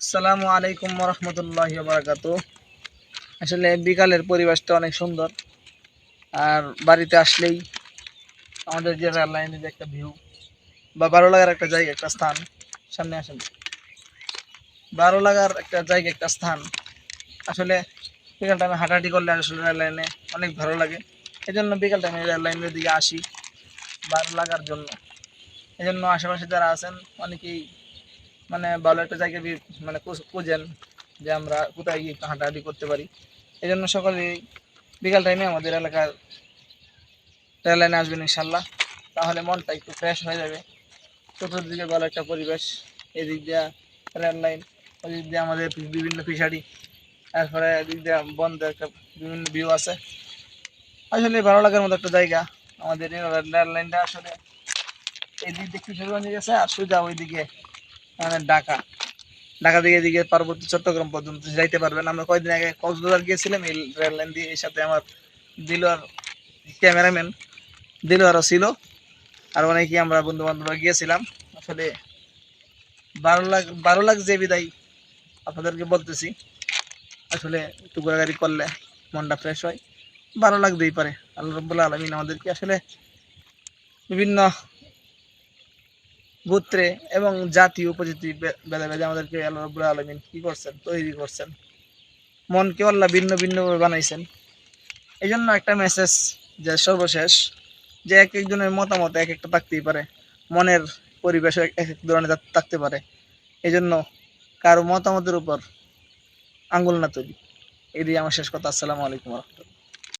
আসসালামু আলাইকুম রহমতুল্লাহ বারাকাত আসলে বিকালের পরিবেশটা অনেক সুন্দর। আর বাড়িতে আসলেই আমাদের যে রেল লাইনের একটা ভিউ বা ভালো লাগার একটা জায়গা, একটা স্থান, সামনে আসেন। ভালো লাগার একটা জায়গা, একটা স্থান। আসলে বিকাল টাইমে হাঁটাহাঁটি করলে আসলে রেল লাইনে অনেক ভালো লাগে। এই জন্য বিকাল টাইমে রেল লাইনের দিকে আসি ভালো লাগার জন্য। এই জন্য আশেপাশে যারা আছেন, অনেকেই মানে ভালো একটা জায়গায় মানে খোঁজ- খুঁজেন যে আমরা কোথায় গিয়ে হাঁটাহাঁটি করতে পারি। এই জন্য সকালে বিকাল টাইমে আমাদের এলাকার রেল লাইনে আসবেন ইনশাল্লাহ। তাহলে মনটা একটু ফ্রেশ হয়ে যাবে। চতুর্দিকে ভালো একটা পরিবেশ। এদিক দিয়ে রেল লাইন ওদিক দিয়ে আমাদের বিভিন্ন ফিশারি তারপরে এদিক দিয়ে বন্ধ একটা বিভিন্ন ভিউ আছে। আসলে ভালো লাগার মতো একটা জায়গা। আমাদের রেল লাইনটা আসলে এই দিক দিয়ে কিশোরগঞ্জে গেছে, আর সোজা ওইদিকে মানে ঢাকা। ঢাকা থেকে এদিকে পার্বত্য চট্টগ্রাম পর্যন্ত যাইতে পারবেন। আমরা কয়েকদিন আগে কক্সবাজার গিয়েছিলাম, এই রেল লাইন দিয়ে এর সাথে আমার দিলোয়ার ক্যামেরাম্যান দিলোয়ারও ছিল। আর অনেকেই আমরা বন্ধু বান্ধবরা গিয়েছিলাম। আসলে বারো লাখ বারো লাখ যে বিদায় আপনাদেরকে বলতেছি, আসলে একটু ঘোরাঘুরি করলে মনটা ফ্রেশ হয়। ভালো লাগতেই পারে। আল্লাহ রব্বুল্লাহ আলমিন আমাদেরকে আসলে বিভিন্ন গোত্রে এবং জাতি উপজাতি বে- ভেদে ভেদে আমাদেরকে আল্লাহ রব্বুল আলমিন কি করছেন? তৈরি করছেন। মনকে আল্লাহ ভিন্ন ভিন্নভাবে বানাইছেন। এই জন্য একটা মেসেজ যে সর্বশেষ, যে এক একজনের মতামত এক একটা থাকতেই পারে। মনের পরিবেশ এক এক ধরনের থাকতে পারে। এই জন্য কারও মতামতের উপর আঙ্গুল না তৈরি দিয়ে আমার শেষ কথা। আসসালামু আলাইকুম রহমতুল্লাহ।